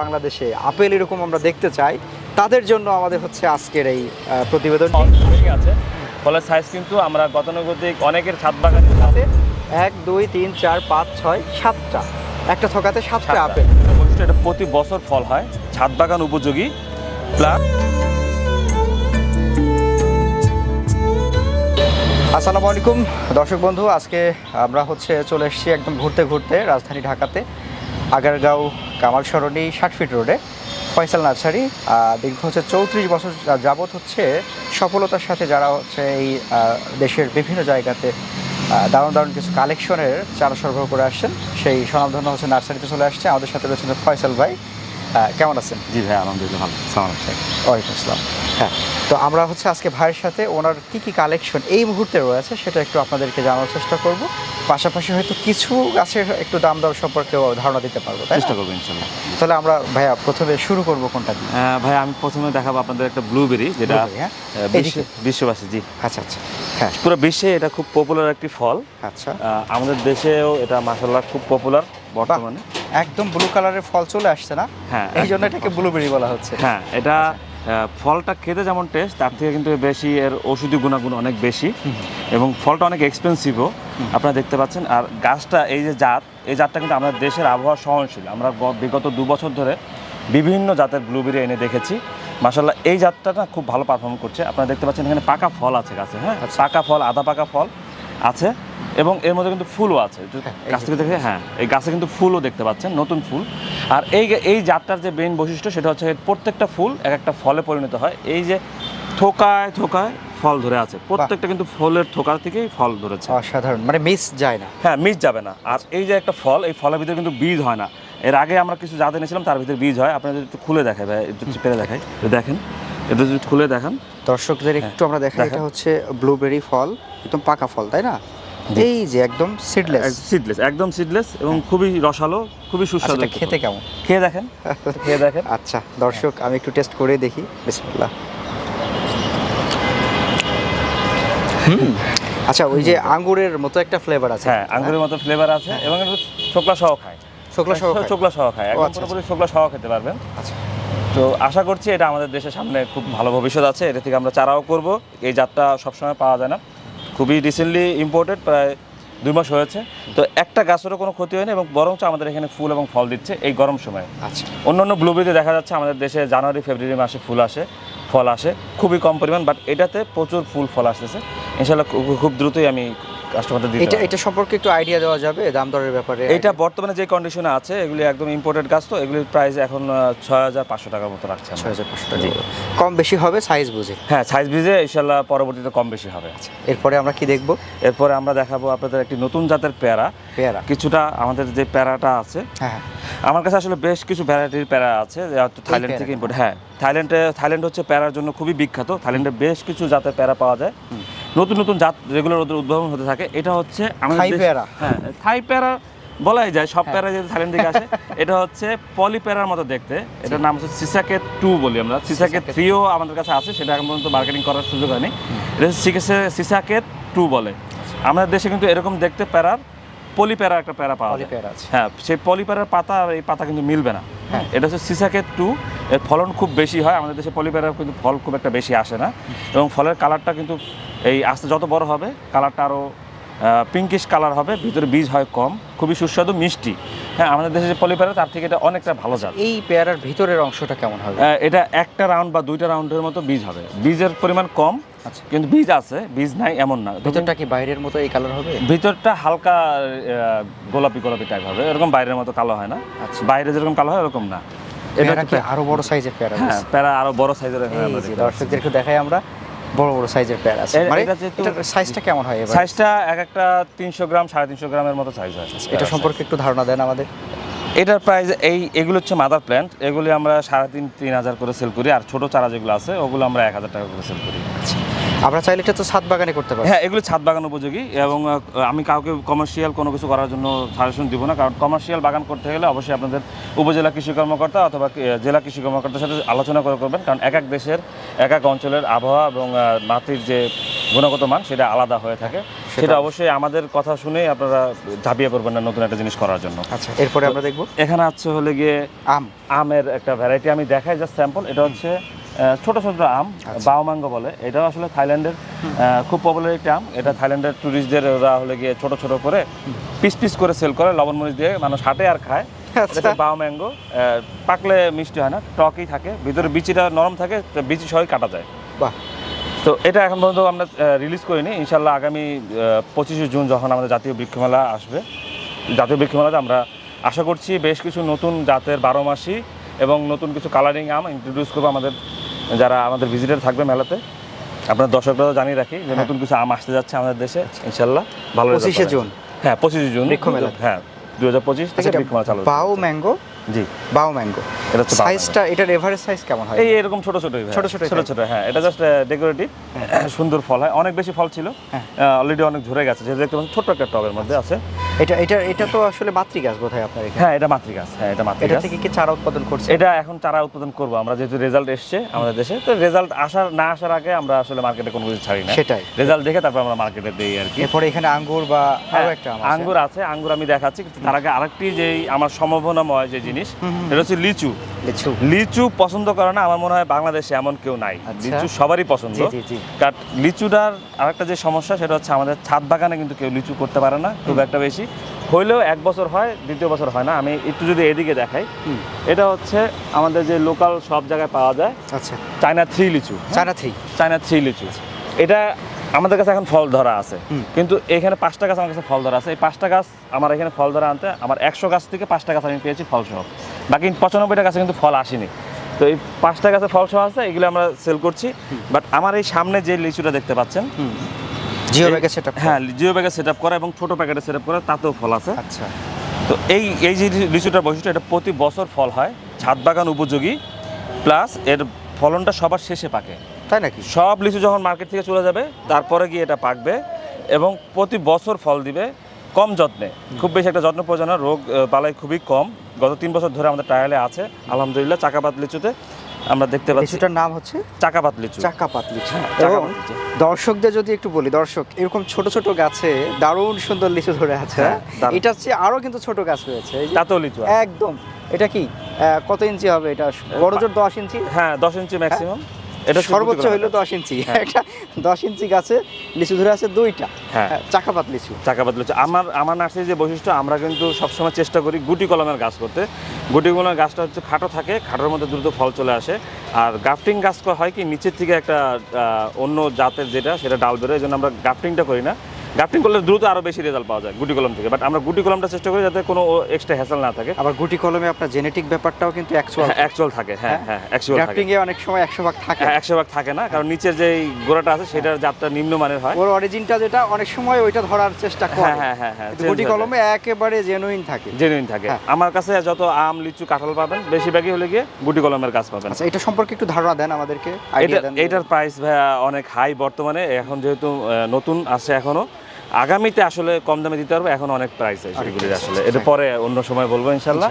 বাংলাদেশে আপেল এরকম আমরা দেখতে চাই। তাদের জন্য আমাদের হচ্ছে আজকের এই প্রতিবেদন আছে। ফলের সাইজ কিন্তু আমরা গতানুগতিক অনেকের ছাদ বাগানে হাতে এক দুই তিন চার পাঁচ ছয় সাতটা। একটা থকাতে সাতটা আপেল। বৈশিষ্ট্য এটা প্রতি বছর ফল হয়। ছাদ বাগান উপযোগী। প্লাস আসসালামু আলাইকুম। দর্শক বন্ধু আজকে আমরা হচ্ছে চলে এসেছি একদম ঘুরতে ঘুরতে রাজধানী ঢাকাতে। আগারগাঁও কামাল সরণি ষাট ফিট রোডে ফয়সাল নার্সারি দীর্ঘ হচ্ছে চৌত্রিশ বছর যাবৎ হচ্ছে সফলতার সাথে যারা হচ্ছে এই দেশের বিভিন্ন জায়গাতে দারুণ দারুণ কিছু কালেকশনের চারা সরবরাহ করে আসছেন। সেই স্বনামধন্য হচ্ছে নার্সারিতে চলে আসছে। আমাদের সাথে রয়েছেন ফয়সাল ভাই। কেমন আছেন? জি ভাই আলহামদুলিল্লাহ ভালো। সালাম ওয়ালাইকুম আসসালাম। হ্যাঁ তো আমরা হচ্ছে আজকে ভাইয়ের সাথে ওনার কি কি কালেকশন এই মুহূর্তে রয়েছে সেটা একটু আপনাদেরকে জানার চেষ্টা করব। পাশাপাশি হয়তো কিছু গাছের একটু দাম দর সম্পর্কেও ধারণা দিতে পারব? চেষ্টা করব ইনশাল্লাহ। তাহলে আমরা ভাইয়া প্রথমে শুরু করব কোনটা দিয়ে? ভাই আমি প্রথমে দেখাবো আপনাদের একটা ব্লুবেরি যেটা হ্যাঁ? বিশ্ববাসী জি। আচ্ছা আচ্ছা। হ্যাঁ। পুরো বিশ্বে এটা খুব পপুলার একটি ফল। আচ্ছা। আমাদের দেশেও এটা মাসাল্লাহ খুব পপুলার বর্তমানে। একদম ব্লু কালারের ফল চলে আসছে না? হ্যাঁ এই জন্য এটাকে ব্লুবেরি বলা হচ্ছে। হ্যাঁ এটা ফলটা খেতে যেমন টেস্ট তার থেকে কিন্তু বেশি এর ওষুধি গুণাগুণ অনেক বেশি। এবং ফলটা অনেক এক্সপেন্সিভও আপনারা দেখতে পাচ্ছেন আর গাছটা এই যে জাত এই জাতটা কিন্তু আমাদের দেশের আবহাওয়া সহনশীল। আমরা বিগত দু বছর ধরে বিভিন্ন জাতের ব্লুবেরি এনে দেখেছি। মাসাল্লাহ এই জাতটা খুব ভালো পারফর্ম করছে। আপনারা দেখতে পাচ্ছেন এখানে পাকা ফল আছে গাছে হ্যাঁ? পাকা ফল আধা পাকা ফল আছে এবং এর মধ্যে কিন্তু ফুলও আছে। হ্যাঁ, গাছ থেকে দেখে হ্যাঁ এই গাছে কিন্তু ফুলও দেখতে পাচ্ছেন নতুন ফুল। আর এই এই জাতটার যে মেইন বৈশিষ্ট্য সেটা হচ্ছে প্রত্যেকটা ফুল এক একটা ফলে পরিণত হয়। এই যে থোকায় থোকায় ফল ধরে আছে প্রত্যেকটা কিন্তু ফলের থোকা থেকেই ফল ধরেছে। অসাধারণ মানে মিস যায় না। হ্যাঁ মিস যাবে না। আর এই যে একটা ফল এই ফলের ভিতরে কিন্তু বীজ হয় না। এর আগে আমরা কিছু জাত এনেছিলাম তার ভিতরে বীজ হয়। আপনাদের একটু খুলে দেখাই ভাই একটু পেরে দেখাই। দেখেন এটা যদি খুলে দেখান। দর্শকদের একটু আমরা দেখাই হ্যাঁ, দেখা। এটা হচ্ছে ব্লুবেরি ফল একদম পাকা ফল তাই না? এই যে একদম সিডলেস সিডলেস একদম সিডলেস এবং খুবই রসালো খুবই সুস্বাদু আচ্ছা খেতে কেমন? খেয়ে দেখেন খেয়ে দেখেন। আচ্ছা দর্শক আমি একটু টেস্ট করে দেখি। বিসমিল্লাহ। হুম। আচ্ছা ওই যে আঙ্গুরের মতো একটা ফ্লেভার আছে। হ্যাঁ আঙ্গুরের মতো ফ্লেভার আছে এবং একটু ছোকলা সহ খায়। শুকলা সহ খায়? সহ খায়। একদম আচ্ছা, পুরোপুরি ছোকলা সহ খেতে পারবেন। আচ্ছা তো আশা করছি এটা আমাদের দেশের সামনে খুব ভালো ভবিষ্যৎ আছে। এটা থেকে আমরা চারাও করব। এই জাতটা সবসময় পাওয়া যায় না। খুবই রিসেন্টলি ইম্পোর্টেড প্রায় দুই মাস হয়েছে। তো একটা গাছেরও কোনো ক্ষতি হয়নি এবং বরঞ্চ আমাদের এখানে ফুল এবং ফল দিচ্ছে এই গরম সময়ে। আচ্ছা। অন্যান্য ব্লুবেরিতে দেখা যাচ্ছে আমাদের দেশে জানুয়ারি ফেব্রুয়ারি মাসে ফুল আসে ফল আসে। খুবই কম পরিমাণ বাট এটাতে প্রচুর ফুল ফল আসতেছে। ইনশাল্লাহ খুব দ্রুতই আমি কাস্টমারদের দিতে এটা এটা সম্পর্কে একটু আইডিয়া দেওয়া যাবে দাম দরের ব্যাপারে। এটা বর্তমানে যে কন্ডিশনে আছে এগুলি একদম ইম্পোর্টেড গাছ তো এগুলির প্রাইস এখন ছয় হাজার পাঁচশো টাকার মতো রাখছে আমরা। ছয় হাজার পাঁচশো টাকা কম বেশি হবে সাইজ বুঝে। হ্যাঁ সাইজ বিজে ইনশাল্লাহ পরবর্তীতে কম বেশি হবে। এরপরে আমরা কি দেখব? এরপরে আমরা দেখাবো আপনাদের একটি নতুন জাতের পেয়ারা। পেয়ারা। কিছুটা আমাদের যে প্যারাটা আছে হ্যাঁ হ্যাঁ। আমার কাছে আসলে বেশ কিছু ভ্যারাইটির প্যারা আছে থাইল্যান্ড থেকে ইম্পোর্ট হ্যাঁ থাইল্যান্ডে থাইল্যান্ড হচ্ছে প্যারার জন্য খুবই বিখ্যাত। থাইল্যান্ডে বেশ কিছু জাতের প্যারা পাওয়া যায়। নতুন নতুন জাত রেগুলার ওদের উদ্ভাবন হতে থাকে এটা হচ্ছে থাই হ্যাঁ থাই প্যারা বলাই যায় সব হ্যাঁ। প্যারা যেহেতু থাইল্যান্ড থেকে আসে এটা হচ্ছে পলি প্যারার মতো দেখতে। এটার নাম হচ্ছে সিসাকে টু বলি আমরা। সিসাকে থ্রিও আমাদের কাছে আছে সেটা এখন পর্যন্ত মার্কেটিং করার সুযোগ হয়নি। এটা হচ্ছে সিসাকে টু বলে। আমাদের দেশে কিন্তু এরকম দেখতে প্যারার পলি প্যারা একটা প্যারা পাওয়া যায়। হ্যাঁ সেই পলিপ্যারার পাতা আর এই পাতা কিন্তু মিলবে না। হ্যাঁ। এটা হচ্ছে সিসাকে টু। এর ফলন খুব বেশি হয়। আমাদের দেশে পলিপ্যারার কিন্তু ফল খুব একটা বেশি আসে না। এবং ফলের কালারটা কিন্তু এই আস্তে যত বড় হবে কালারটা আরও পিঙ্কিশ কালার হবে ভিতরে বীজ হয় কম খুবই সুস্বাদু মিষ্টি। হ্যাঁ আমাদের দেশে যে পলিপ্যারা তার থেকে এটা অনেকটা ভালো জাত। এই পেয়ারার ভিতরের অংশটা কেমন হবে? এটা একটা রাউন্ড বা দুইটা রাউন্ডের মতো বীজ হবে। বীজের পরিমাণ কম আচ্ছা। কিন্তু বীজ আছে বীজ নাই এমন না। ভিতরটা কি বাইরের মতো এই কালার হবে? ভিতরটা হালকা গোলাপি গোলাপি টাইপ হবে এরকম বাইরের মতো কালো হয় না। আচ্ছা। বাইরে যেরকম কালো হয় এরকম না। এটা কি আরও বড় সাইজের পেয়ারা হ্যাঁ? প্যারা আরও বড় সাইজের দর্শকদেরকে দেখাই আমরা। বড় বড় সাইজের পেয়ারা আছে। মানে এটা যেহেতু- সাইজটা কেমন হয় এবার? সাইজটা এক একটা তিনশো গ্রাম সাড়ে তিনশো গ্রামের মতো সাইজ হয়। এটা সম্পর্কে একটু ধারণা দেন আমাদের। এটার প্রাইস এই এগুলো হচ্ছে মাদার প্ল্যান্ট এগুলি আমরা সাড়ে তিন তিন হাজার করে সেল করি। আর ছোট চারা যেগুলো আছে ওগুলো আমরা এক হাজার টাকা করে সেল করি। আমরা চাইলে এটা তো ছাদ বাগানে করতে পারি হ্যাঁ এগুলো ছাদ বাগান উপযোগী এবং আমি কাউকে কমার্শিয়াল কোনো কিছু করার জন্য সাজেশন দিব না। কারণ কমার্শিয়াল বাগান করতে গেলে অবশ্যই আপনাদের উপজেলা কৃষি কর্মকর্তা অথবা জেলা কৃষি কর্মকর্তার সাথে আলোচনা করে করবেন। কারণ এক এক দেশের এক এক অঞ্চলের আবহাওয়া এবং মাটির যে গুণগত মান সেটা আলাদা হয়ে থাকে। সেটা অবশ্যই আমাদের কথা শুনেই আপনারা ঝাঁপিয়ে পড়বেন না নতুন একটা জিনিস করার জন্য। আচ্ছা এরপরে আমরা দেখব। এখানে আছে হলে গিয়ে আম। আমের একটা ভ্যারাইটি আমি দেখাই জাস্ট স্যাম্পল এটা হচ্ছে ছোট ছোট আম আচ্ছা। বাও বলে। এটাও আসলে থাইল্যান্ডের খুব পপুলার একটা আম। এটা থাইল্যান্ডের ট্যুরিস্টদের ওরা হলে গিয়ে ছোট ছোট করে পিস পিস করে সেল করে। লবণ মরিচ দিয়ে মানুষ হাটে আর খায়। এটা বাও ম্যাঙ্গো পাকলে মিষ্টি হয় না টকই থাকে ভিতরে বিচিটা নরম থাকে বিচি সহই কাটা যায় বাহ তো এটা এখন পর্যন্ত আমরা রিলিজ করিনি ইনশাল্লাহ আগামী পঁচিশে জুন যখন আমাদের জাতীয় বৃক্ষমেলা আসবে জাতীয় বৃক্ষমেলাতে আমরা আশা করছি বেশ কিছু নতুন জাতের বারো মাসি এবং নতুন কিছু কালারিং আম ইন্ট্রোডিউস করব আমাদের যারা আমাদের ভিজিটার থাকবে মেলাতে আপনার দর্শকরা জানিয়ে রাখি যে নতুন কিছু আম আসতে যাচ্ছে আমাদের দেশে ইনশাল্লাহ ভালো result 25 পাবে। জুন। হ্যাঁ পঁচিশে জুন। হ্যাঁ দু হাজার পঁচিশ থেকে বৃক্ষমেলা চালু হচ্ছে। বাও ম্যাঙ্গো? জি। বাও ম্যাঙ্গো। এটা সাইজটা এটার এভারেজ সাইজ কেমন হয়? এই এরকম ছোট ছোট ছোট ছোট ছোট ছোট হ্যাঁ। এটা জাস্ট ডেকোরেটিভ সুন্দর ফল হয়। অনেক বেশি ফল ছিল। হ্যাঁ। অলরেডি অনেক ঝরে গেছে। যেটা দেখতে পাচ্ছেন ছোট্ট একটা টবের মধ্যে আছে। এটা এটা এটা তো আসলে মাতৃ গাছ বোধহয় আপনার এখানে। হ্যাঁ এটা মাতৃ গাছ হ্যাঁ এটা মাতৃ এটা থেকে কি চারা উৎপাদন করছে এটা এখন চারা উৎপাদন করব আমরা যেহেতু রেজাল্ট এসছে আমাদের দেশে তো রেজাল্ট আসার না আসার আগে আমরা আসলে মার্কেটে কোনো কিছু ছাড়ি না। সেটাই। রেজাল্ট দেখে তারপর আমরা মার্কেটে দিই আর কি। এরপরে এখানে আঙ্গুর বা হ্যাঁ, আরও একটা আঙ্গুর আছে আঙ্গুর আমি দেখাচ্ছি কিন্তু তার আগে আরেকটি যে আমার সম্ভাবনাময় যে জিনিস এটা হচ্ছে লিচু। লিচু। লিচু পছন্দ করে না আমার মনে হয় বাংলাদেশে এমন কেউ নাই। আচ্ছা। লিচু সবারই পছন্দ। কারণ লিচুটার আরেকটা যে সমস্যা সেটা হচ্ছে আমাদের ছাদ বাগানে কিন্তু কেউ লিচু করতে পারে না খুব একটা বেশি। হইলেও এক বছর হয় দ্বিতীয় বছর হয় না। আমি একটু যদি এদিকে দেখাই এটা হচ্ছে আমাদের যে লোকাল সব জায়গায় পাওয়া যায় আচ্ছা। চায়না থ্রি লিচু। চায়না থ্রি চায়না থ্রি লিচু। এটা আমাদের কাছে এখন ফল ধরা আছে। কিন্তু এখানে পাঁচটা গাছ আমার কাছে ফল ধরা আছে। এই পাঁচটা গাছ আমার এখানে ফল ধরা আনতে আমার একশো গাছ থেকে পাঁচটা গাছ আমি পেয়েছি ফল সহ বাকি পঁচানব্বইটা গাছে কিন্তু ফল আসেনি। তো এই পাঁচটা গাছে ফল সহ আছে এগুলো আমরা সেল করছি। বাট আমার এই সামনে যে লিচুটা দেখতে পাচ্ছেন জিও ব্যাগে সেটা হ্যাঁ জিও ব্যাগে সেট আপ করা এবং ছোট প্যাকেটে সেট আপ করা তাতেও ফল আছে। আচ্ছা। তো এই এই যে লিচুটার বৈশিষ্ট্য এটা প্রতি বছর ফল হয় ছাদ বাগান উপযোগী। প্লাস এর ফলনটা সবার শেষে পাকে। তাই নাকি? সব লিচু যখন মার্কেট থেকে চলে যাবে তারপরে গিয়ে এটা পাকবে এবং প্রতি বছর ফল দিবে কম যত্নে। খুব বেশি একটা যত্ন প্রয়োজন রোগ বালাই খুবই কম। গত তিন বছর ধরে আমাদের ট্রায়ালে আছে। আলহামদুলিল্লাহ চাকাপাত লিচুতে আমরা দেখতে পাচ্ছি লিচুটার নাম হচ্ছে চাকাপাত লিচু। চাকাপাত লিচু। হ্যাঁ, এবং দর্শকদের যদি একটু বলি দর্শক এরকম ছোট ছোট গাছে দারুণ সুন্দর লিচু ধরে আছে। হ্যাঁ, এটা হচ্ছে আরও কিন্তু ছোট গাছ রয়েছে। তাতেও লিচু একদম। এটা কি? কত ইঞ্চি হবে এটা? বড় জোর দশ ইঞ্চি? হ্যাঁ দশ ইঞ্চি ম্যাক্সিমাম এটা সর্বোচ্চ হইল দশ ইঞ্চি। একটা দশ ইঞ্চি গাছে লিচু ধরে আছে দুইটা। হ্যাঁ। হ্যাঁ, চাকাপাত লিচু। চাকাপাত লিচু। আমার আমার নার্সারি যে বৈশিষ্ট্য আমরা কিন্তু সবসময় চেষ্টা করি গুটি কলমের গাছ করতে। গুটি কলমের গাছটা হচ্ছে খাটো থাকে খাটোর মধ্যে দ্রুত ফল চলে আসে। আর গাফটিং গাছ হয় কি নিচের থেকে একটা অন্য জাতের যেটা সেটা ডাল বেরোয় এই জন্য আমরা গাফটিংটা করি না। গাফটিং করলে দ্রুত আরও বেশি রেজাল্ট পাওয়া যায় গুটি কলম থেকে। বাট আমরা গুটি কলমটা চেষ্টা করি যাতে কোনো এক্সট্রা হ্যাসেল না থাকে। আবার গুটি কলমে আপনার জেনেটিক ব্যাপারটাও কিন্তু অ্যাকচুয়াল অ্যাকচুয়াল থাকে। হ্যাঁ হ্যাঁ? অ্যাকচুয়াল থাকে। এ অনেক সময় একশো ভাগ থাকে। হ্যাঁ একশো ভাগ থাকে না কারণ নিচের যে গোড়াটা আছে সেটার জাতটা নিম্নমানের হয়। ওর অরিজিনটা যেটা অনেক সময় ওইটা ধরার চেষ্টা করে। হ্যাঁ হ্যাঁ হ্যাঁ হ্যাঁ change গুটি কলমে একেবারে জেনুইন থাকে। জেনুইন থাকে। হ্যাঁ। আমার কাছে যত আম লিচু কাঁঠাল পাবেন বেশিরভাগই হলে গিয়ে গুটি কলমের গাছ পাবেন। আচ্ছা এটা সম্পর্কে একটু ধারণা দেন আমাদেরকে আইডিয়া দেন। এটার প্রাইস ভাইয়া অনেক হাই বর্তমানে। এখন যেহেতু নতুন আছে এখনও। আগামীতে আসলে কম দামে দিতে পারব এখন অনেক প্রাইস সেগুলির price আসলে। আছে, এটা। পরে অন্য সময় বলব ইনশাল্লাহ।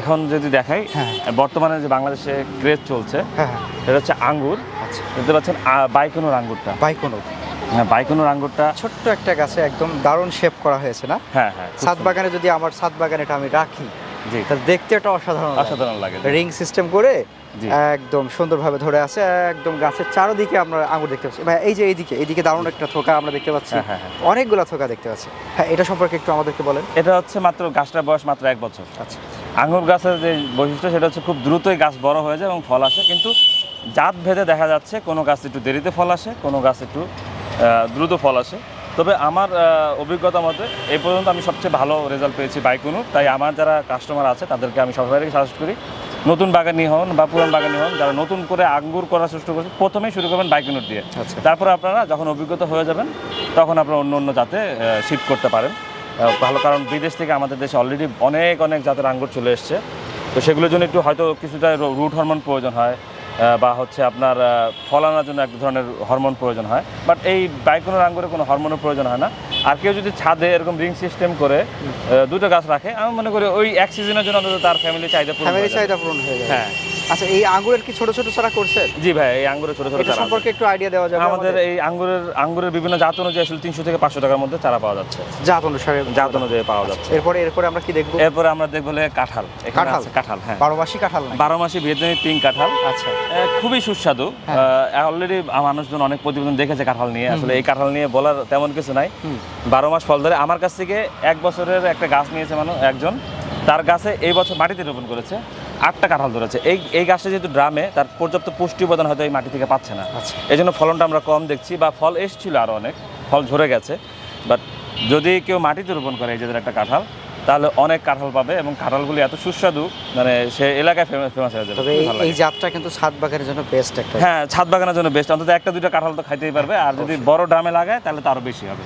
এখন যদি দেখাই হ্যাঁ। বর্তমানে যে বাংলাদেশে ক্রেজ চলছে হ্যাঁ হ্যাঁ। এটা হচ্ছে আঙ্গুর। আচ্ছা। দেখতে পাচ্ছেন বাইকনুর আঙ্গুরটা। বাইকোনো হ্যাঁ বাইকনুর আঙ্গুরটা। ছোট্ট একটা গাছে একদম দারুণ শেপ করা হয়েছে না? হ্যাঁ হ্যাঁ ছাদ বাগানে যদি আমার ছাদ বাগানে এটা আমি রাখি জি দেখতে একটা অসাধারণ অসাধারণ লাগে রিং সিস্টেম করে। একদম সুন্দরভাবে ধরে আছে একদম গাছের চারদিকে আমরা আঙুর দেখতে পাচ্ছি। ভাই এই যে এইদিকে এইদিকে দারুণ একটা থোকা আমরা দেখতে পাচ্ছি। হ্যাঁ, হ্যাঁ, হ্যাঁ। অনেকগুলা থোকা দেখতে পাচ্ছি। হ্যাঁ এটা সম্পর্কে একটু আমাদেরকে বলেন। এটা হচ্ছে মাত্র গাছটার বয়স মাত্র এক বছর। আচ্ছা। আঙুর গাছের যে বৈশিষ্ট্য সেটা হচ্ছে খুব দ্রুতই গাছ বড় হয়ে যায় এবং ফল আসে। কিন্তু জাত ভেদে দেখা যাচ্ছে কোনো গাছ একটু দেরিতে ফল আসে কোনো গাছ একটু দ্রুত ফল আসে। তবে আমার অভিজ্ঞতা মতে এই পর্যন্ত আমি সবচেয়ে ভালো রেজাল্ট পেয়েছি বাইকুনুর। তাই আমার যারা কাস্টমার আছে তাদেরকে আমি সবাইকে সাজেস্ট করি নতুন বাগানি হন বা পুরান বাগানি হন যারা নতুন করে আঙ্গুর করার চেষ্টা করছে প্রথমেই শুরু করবেন বাইকুনুর দিয়ে। আচ্ছা। তারপরে আপনারা যখন অভিজ্ঞতা হয়ে যাবেন তখন আপনারা অন্য অন্য জাতে শিফট করতে পারেন। ভালো কারণ বিদেশ থেকে আমাদের দেশে অলরেডি অনেক অনেক জাতের আঙ্গুর চলে এসছে। তো সেগুলোর জন্য একটু হয়তো কিছুটা রুট হরমোন প্রয়োজন হয়। বা হচ্ছে আপনার ফলানোর জন্য এক ধরনের হরমোন প্রয়োজন হয়। বাট এই বাইকোনোর আঙ্গুরে কোনো হরমোনের প্রয়োজন হয় না। আর কেউ যদি ছাদে এরকম রিং সিস্টেম করে দুটো গাছ রাখে আমি মনে করি ওই এক সিজনের জন্য অন্তত তার ফ্যামিলি চাহিদা পূরণ হয়ে যায় হ্যাঁ। আচ্ছা এই আঙ্গুরের কি ছোট ছোট চারা করছে জি ভাই এই আঙ্গুরের ছোট ছোট চারা সম্পর্কে একটু আইডিয়া দেওয়া যাবে আমাদের এই আঙ্গুরের আঙ্গুরের বিভিন্ন জাত অনুযায়ী আসলে তিনশো থেকে পাঁচশো টাকার মধ্যে চারা পাওয়া যাচ্ছে। জাত অনুসারে জাত অনুযায়ী পাওয়া যাচ্ছে। এরপরে এরপরে আমরা কি দেখব? এরপরে আমরা দেখব হলে কাঁঠাল। কাঁঠাল? কাঁঠাল হ্যাঁ। বারো মাসি কাঁঠাল নাই বারো মাসি ভিয়েতনামি পিঙ্ক কাঁঠাল। আচ্ছা। খুবই সুস্বাদু। হ্যাঁ। অলরেডি মানুষজন অনেক প্রতিবেদন দেখেছে কাঁঠাল নিয়ে। আসলে এই কাঁঠাল নিয়ে বলার তেমন কিছু নাই। হুম। বারো মাস ফল ধরে। আমার কাছ থেকে এক বছরের একটা গাছ নিয়েছে মানুষ একজন। তার গাছে এই বছর মাটিতে রোপণ করেছে। আটটা কাঁঠাল ধরেছে। এই এই গাছটা যেহেতু ড্রামে তার পর্যাপ্ত পুষ্টি উপাদান হয়তো এই মাটি থেকে পাচ্ছে না। আচ্ছা। এই জন্য ফলনটা আমরা কম দেখছি বা ফল এসেছিল আরও অনেক ফল ঝরে গেছে। বাট যদি কেউ মাটিতে রোপণ করে এই যে একটা কাঁঠাল তাহলে অনেক কাঁঠাল পাবে এবং কাঁঠালগুলি এত সুস্বাদু মানে সে এলাকায় ফেমাস ফেমাস হয়ে যাবে। এই- জাতটা কিন্তু ছাদ বাগানের জন্য বেস্ট একটা। হ্যাঁ ছাদ বাগানের জন্য বেস্ট অন্তত একটা দুইটা কাঁঠাল তো খাইতেই পারবে। আর যদি বড় ড্রামে লাগায় তাহলে তো আরও বেশি হবে।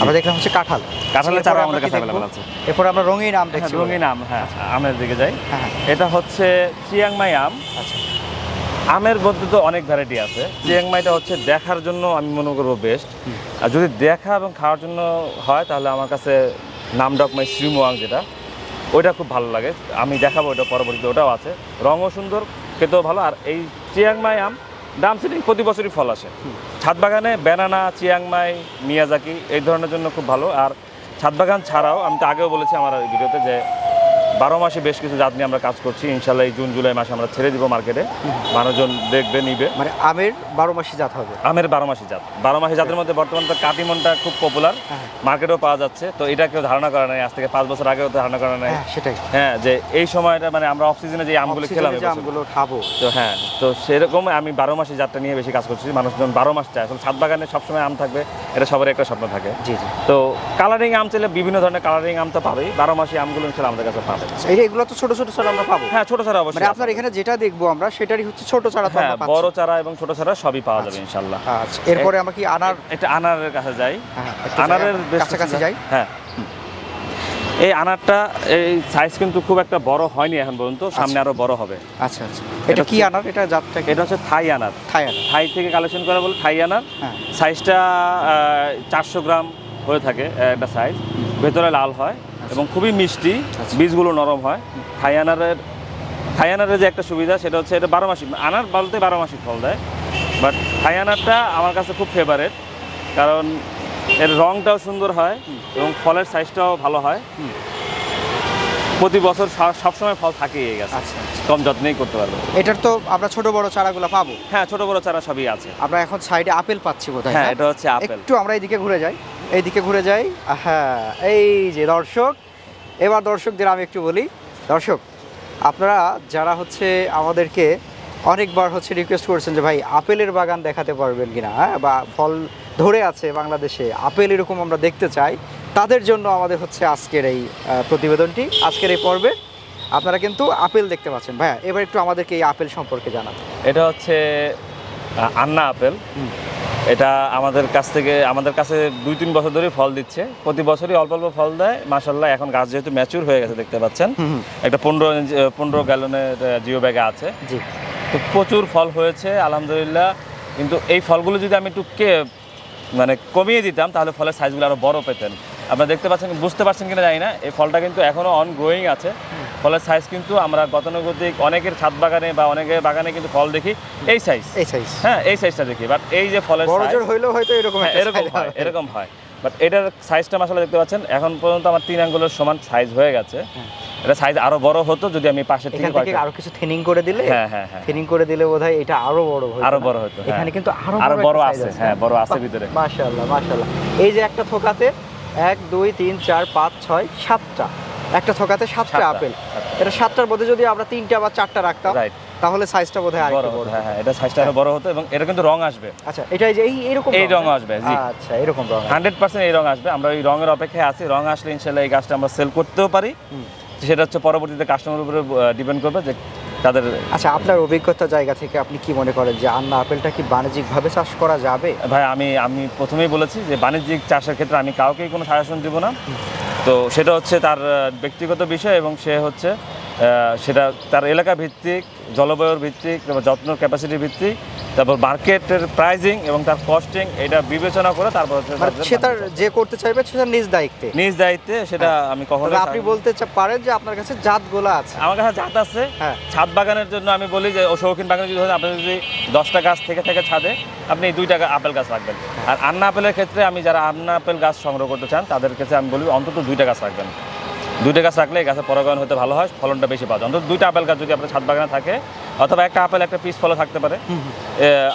আমরা দেখলাম হচ্ছে কাঁঠাল। কাঁঠালের চারা আমাদের কাছে? অ্যাভেলেবল আছে। এরপরে আমরা রঙিন আম দেখছি হ্যাঁ, রঙিন আম হ্যাঁ আমের দিকে যাই। হ্যাঁ হ্যাঁ, এটা হচ্ছে চিয়াংমাই আম। আচ্ছা। আমের মধ্যে তো অনেক ভ্যারাইটি আছে। চিয়াংমাইটা হচ্ছে দেখার জন্য আমি মনে করব বেস্ট আর যদি দেখা এবং খাওয়ার জন্য হয় তাহলে আমার কাছে নাম ডকমাই শ্রীমোয়াং যেটা ওইটা খুব ভালো লাগে। আমি দেখাবো ওটা পরবর্তীতে ওটাও আছে। রঙও সুন্দর খেতেও ভালো। আর এই চিয়াংমাই আম দাম সিডিং প্রতি বছরই ফল আসে। ছাদ বাগানে ব্যানানা, চিয়াংমাই, মিয়াজাকি এই ধরনের জন্য খুব ভালো। আর ছাদ বাগান ছাড়াও, আমি তো আগেও বলেছি আমার ভিডিওতে যে বারো মাসে বেশ কিছু জাত নিয়ে আমরা কাজ করছি। ইনশাল্লাহ এই জুন জুলাই মাসে আমরা ছেড়ে দিব মার্কেটে। মানুষজন দেখবে নিবে। মানে আমের বারো মাসি জাত হবে? আমের বারো মাসি জাত। বারো মাসি জাতের মধ্যে বর্তমানে তো কাটিমনটা খুব পপুলার হ্যাঁ। মার্কেটেও পাওয়া যাচ্ছে। তো এটা কেউ ধারণা করে নাই। আজ থেকে পাঁচ বছর আগেও ধারণা করে নাই। হ্যাঁ সেটাই। হ্যাঁ যে এই সময়টা মানে আমরা অফ সিজনে যে আমগুলো খেলাম। আমগুলো খাব। তো হ্যাঁ তো সেরকম আমি বারো মাসি জাতটা নিয়ে বেশি কাজ করছি। মানুষজন বারো মাস চায়। আসলে ছাদ বাগানে সবসময় আম থাকবে। এটা সবারই একটা স্বপ্ন থাকে। জি জি। তো কালারিং আম চাইলে বিভিন্ন ধরনের কালারিং আম তো পাবেই। বারো মাসি আমগুলো ইনশাল্লাহ আমাদের কাছে পাবে এই এগুলো তো ছোট ছোট চারা আমরা পাবো। হ্যাঁ ছোট চারা মানে আপনার এখানে যেটা দেখব আমরা সেটারই হচ্ছে ছোট চারা তো হ্যাঁ আমরা পাচ্ছি। বড় চারা এবং ছোট চারা সবই পাওয়া যাবে ইনশাল্লাহ আচ্ছা এরপরে আমরা কি আনার একটা আনারের কাছে যাই। হ্যাঁ, আনারের কাছাকাছি যাই। হ্যাঁ এই আনারটা এই সাইজ কিন্তু খুব একটা বড় হয়নি এখন পর্যন্ত সামনে আরও বড় হবে। আচ্ছা আচ্ছা। এটা কি আনার? এটা জাতটা এটা হচ্ছে থাই আনার। থাই আনার। থাই থেকে কালেকশন করা বলে থাই আনার। সাইজটা চারশো গ্রাম হয়ে থাকে একটা সাইজ ভেতরে লাল হয়। এবং খুবই মিষ্টি আচ্ছা। বীজগুলো নরম হয়। থাই আনারের থাই আনারের যে একটা সুবিধা সেটা হচ্ছে এটা বারো মাসি আনার বলতে বারো মাসি ফল দেয়। বাট থাই আনারটা আমার কাছে খুব ফেভারেট কারণ এর রংটাও সুন্দর হয় এবং ফলের সাইজটাও ভালো হয়। প্রতি বছর সবসময় ফল থাকেই এই গাছ। আচ্ছা আচ্ছা। কম যত্নেই করতে পারবে। এটার তো আমরা ছোট বড় চারাগুলো পাবো। হ্যাঁ ছোট বড় চারা সবই আছে। আমরা এখন সাইডে আপেল পাচ্ছি কোথায় হ্যাঁ এটা হচ্ছে আপেল। একটু আমরা এইদিকে ঘুরে যাই। এইদিকে ঘুরে যাই। হ্যাঁ এই যে দর্শক এবার দর্শকদের আমি একটু বলি। দর্শক আপনারা যারা হচ্ছে আমাদেরকে অনেকবার হচ্ছে রিকোয়েস্ট করেছেন যে ভাই আপেলের বাগান দেখাতে পারবেন কিনা হ্যাঁ বা ফল ধরে আছে বাংলাদেশে আপেল এরকম আমরা দেখতে চাই তাদের জন্য আমাদের হচ্ছে আজকের এই প্রতিবেদনটি আজকের এই পর্বে। আপনারা কিন্তু আপেল দেখতে পাচ্ছেন। ভাইয়া এবার একটু আমাদেরকে এই আপেল সম্পর্কে জানান। এটা হচ্ছে আন্না আপেল। হুম। এটা আমাদের কাছ থেকে আমাদের কাছে দুই তিন বছর ধরে ফল দিচ্ছে। প্রতি বছরই অল্প অল্প ফল দেয়। মাসাল্লাহ এখন গাছ যেহেতু ম্যাচুর হয়ে গেছে দেখতে পাচ্ছেন। একটা পনেরো পনেরো গ্যালনের জিও ব্যাগে আছে। জি। তো প্রচুর ফল হয়েছে আলহামদুলিল্লাহ। কিন্তু এই ফলগুলো যদি আমি একটু কে মানে কমিয়ে দিতাম তাহলে ফলের সাইজগুলো আরও বড় পেতেন। আপনারা দেখতে পাচ্ছেন বুঝতে পারছেন কিনা জানি না এই ফলটা কিন্তু এখনও অন গ্রোয়িং আছে ফলের সাইজ কিন্তু আমরা গতানুগতিক অনেকের ছাদ বাগানে বা অনেকের বাগানে কিন্তু ফল দেখি। এই সাইজ এই সাইজ হ্যাঁ এই সাইজটা দেখি। বাট এই যে ফলের জোর হইলেও হয়তো এরকম হ্যাঁ, এরকম হয় এরকম হয়। বাট এটার সাইজটা মাসালা দেখতে পাচ্ছেন। এখন পর্যন্ত আমার তিন আঙ্গুলের সমান সাইজ হয়ে গেছে। হ্যাঁ। এটা সাইজ আরও বড় হতো যদি আমি পাশে থেকে আরও কিছু থিনিং করে দিলে হ্যাঁ হ্যাঁ হ্যাঁ। থিনিং করে দিলে বোধহয় এটা আরও বড় হতো আরও বড় হতো, হ্যাঁ। এখানে কিন্তু আরও আরও বড় আছে, হ্যাঁ, বড় আছে ভিতরে। মাশাআল্লাহ মাশাআল্লাহ। এই যে একটা থোকাতে এক দুই তিন চার পাঁচ ছয় সাতটা। একটা থোকাতে সাতটা আপেল। এটা সাতটার মধ্যে যদি আমরা তিনটা বা চারটা রাখতাম তাহলে সাইজটা বোধহয় আরেকটু বড় হ্যাঁ হ্যাঁ এটা সাইজটা আরও বড় হতো এবং এটা কিন্তু রং আসবে। আচ্ছা এটাই যে এই এরকম এই রং আসবে, জি। আচ্ছা এরকম রং হান্ড্রেড পার্সেন্ট এই রং আসবে। আমরা ওই রঙের অপেক্ষায় আছি। রং আসলে ইনশাল্লাহ এই গাছটা আমরা সেল করতেও পারি। সেটা হচ্ছে পরবর্তীতে কাস্টমারের উপরে ডিপেন্ড করবে যে তাদের আচ্ছা আপনার অভিজ্ঞতা জায়গা থেকে আপনি কি মনে করেন যে আন্না আপেলটা কি বাণিজ্যিকভাবে চাষ করা যাবে? ভাই আমি আমি প্রথমেই বলেছি যে বাণিজ্যিক চাষের ক্ষেত্রে আমি কাউকেই কোনো সাজেশন দিব না। তো সেটা হচ্ছে তার ব্যক্তিগত বিষয় এবং সে হচ্ছে সেটা তার এলাকা ভিত্তিক জলবায়ুর ভিত্তিক যত্ন ক্যাপাসিটি ভিত্তিক তারপর মার্কেটের প্রাইজিং এবং তার কস্টিং এটা বিবেচনা করে তারপর মানে সে তার যে করতে চাইবে সে তার নিজ দায়িত্বে। নিজ দায়িত্বে সেটা আমি কখনো আপনি বলতে পারেন যে আপনার কাছে জাতগুলো আছে। আমার কাছে জাত আছে। হ্যাঁ। ছাদ বাগানের জন্য আমি বলি যে শৌখিন বাগানে যদি হয় আপনি যদি দশটা গাছ থেকে থেকে ছাদে আপনি দুই টাকা আপেল গাছ রাখবেন। আর আন্না আপেলের ক্ষেত্রে আমি যারা আন্না আপেল গাছ সংগ্রহ করতে চান তাদের কাছে আমি বলি অন্তত দুইটা গাছ রাখবেন। দুইটা গাছ রাখলে এই গাছে পরাগায়ন হতে ভালো হয় ফলনটা বেশি পাওয়া যায়। অন্তত দুইটা আপেল গাছ যদি আপনার ছাদ বাগানে থাকে অথবা একটা আপেল একটা পিস ফলও থাকতে পারে।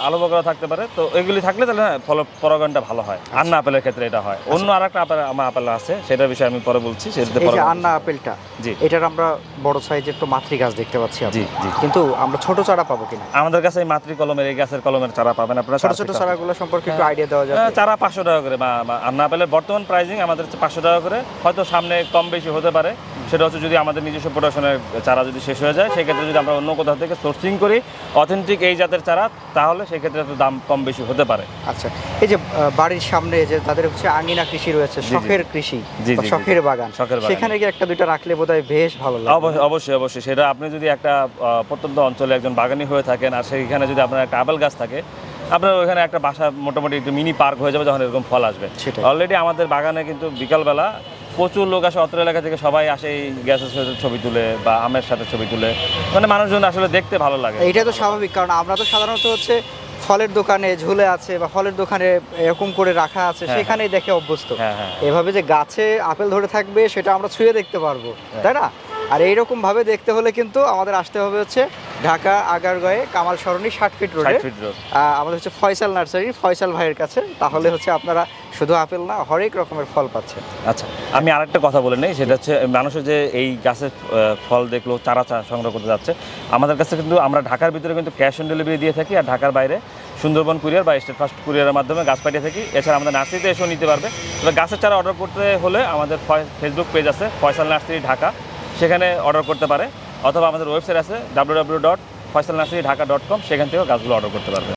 আলু বকরা থাকতে পারে। তো এগুলি থাকলে তাহলে না ফল পরাগায়নটা ভালো হয়। আন্না আপেলের ক্ষেত্রে এটা হয়। অন্য আর একটা আপেল আমার আপেল আছে সেটার বিষয়ে আমি পরে বলছি। সেটাতে আন্না আপেলটা জি। এটার আমরা বড় সাইজের তো মাতৃ গাছ দেখতে পাচ্ছি জি জি। কিন্তু আমরা ছোট চারা পাবো কিনা? আমাদের কাছে এই মাতৃ কলমের এই গাছের কলমের চারা পাবেন আপনারা। ছোট ছোট চারাগুলো সম্পর্কে একটু আইডিয়া দেওয়া যাবে। হ্যাঁ, চারা পাঁচশো টাকা করে বা আন্না আপেলের। বর্তমান প্রাইজিং আমাদের পাঁচশো টাকা করে। হয়তো সামনে কম বেশি হতে পারে। সেটা হচ্ছে যদি আমাদের নিজস্ব প্রোডাকশনের চারা যদি শেষ হয়ে যায় সেক্ষেত্রে যদি আমরা অন্য কোথাও থেকে সোর্সিং করি অথেন্টিক এই জাতের চারা তাহলে সেক্ষেত্রে একটু দাম কম বেশি হতে পারে আচ্ছা এই যে বাড়ির সামনে যে তাদের হচ্ছে আঙিনা কৃষি রয়েছে। শখের কৃষি। শখের বাগান শখের। সেখানে গিয়ে একটা দুইটা রাখলে বোধহয় বেশ ভালো লাগবে অবশ্যই অবশ্যই সেটা আপনি যদি একটা প্রত্যন্ত অঞ্চলে একজন বাগানি হয়ে থাকেন আর সেইখানে যদি আপনার একটা আপেল গাছ থাকে আপনার ওখানে একটা বাসা মোটামুটি একটু মিনি পার্ক হয়ে যাবে যখন এরকম ফল আসবে। অলরেডি আমাদের বাগানে কিন্তু বিকালবেলা প্রচুর লোক আসে অত্র এলাকা থেকে সবাই আসে এই গ্যাসের সাথে ছবি তুলে বা আমের সাথে ছবি তুলে। মানে মানুষজন আসলে দেখতে ভালো লাগে। এটা তো স্বাভাবিক কারণ আমরা তো সাধারণত হচ্ছে ফলের দোকানে ঝুলে আছে বা ফলের দোকানে এরকম করে রাখা আছে হ্যাঁ, সেখানেই দেখে অভ্যস্ত। হ্যাঁ হ্যাঁ। এভাবে যে গাছে আপেল ধরে থাকবে সেটা আমরা ছুঁয়ে দেখতে পারব হ্যাঁ। তাই না? আর এইরকম ভাবে দেখতে হলে কিন্তু আমাদের আসতে হবে হচ্ছে ঢাকা আগারগাঁয়ে কামাল সরণি ষাট ফিট রোডে। আমাদের হচ্ছে ফয়সাল নার্সারি ফয়সাল ভাইয়ের কাছে। তাহলে হচ্ছে আপনারা শুধু আপেল না হরেক রকমের ফল পাচ্ছেন। আচ্ছা আমি আরেকটা কথা বলে নেই সেটা হচ্ছে মানুষের যে এই গাছের ফল দেখল চারা চা সংগ্রহ করতে যাচ্ছে আমাদের কাছে কিন্তু আমরা ঢাকার ভিতরে কিন্তু ক্যাশ অন ডেলিভারি দিয়ে থাকি আর ঢাকার বাইরে সুন্দরবন কুরিয়ার বা স্টেট ফার্স্ট কুরিয়ারের মাধ্যমে গাছ পাঠিয়ে থাকি। এছাড়া আমাদের নার্সারিতে এসেও নিতে পারবে। তবে গাছের চারা অর্ডার করতে হলে আমাদের ফেসবুক পেজ আছে ফয়সাল নার্সারি ঢাকা। সেখানে অর্ডার করতে পারে। অথবা আমাদের ওয়েবসাইট আছে W W dot Faisal nursery Dhaka dot com সেখান থেকেও গাছগুলো অর্ডার করতে পারবে।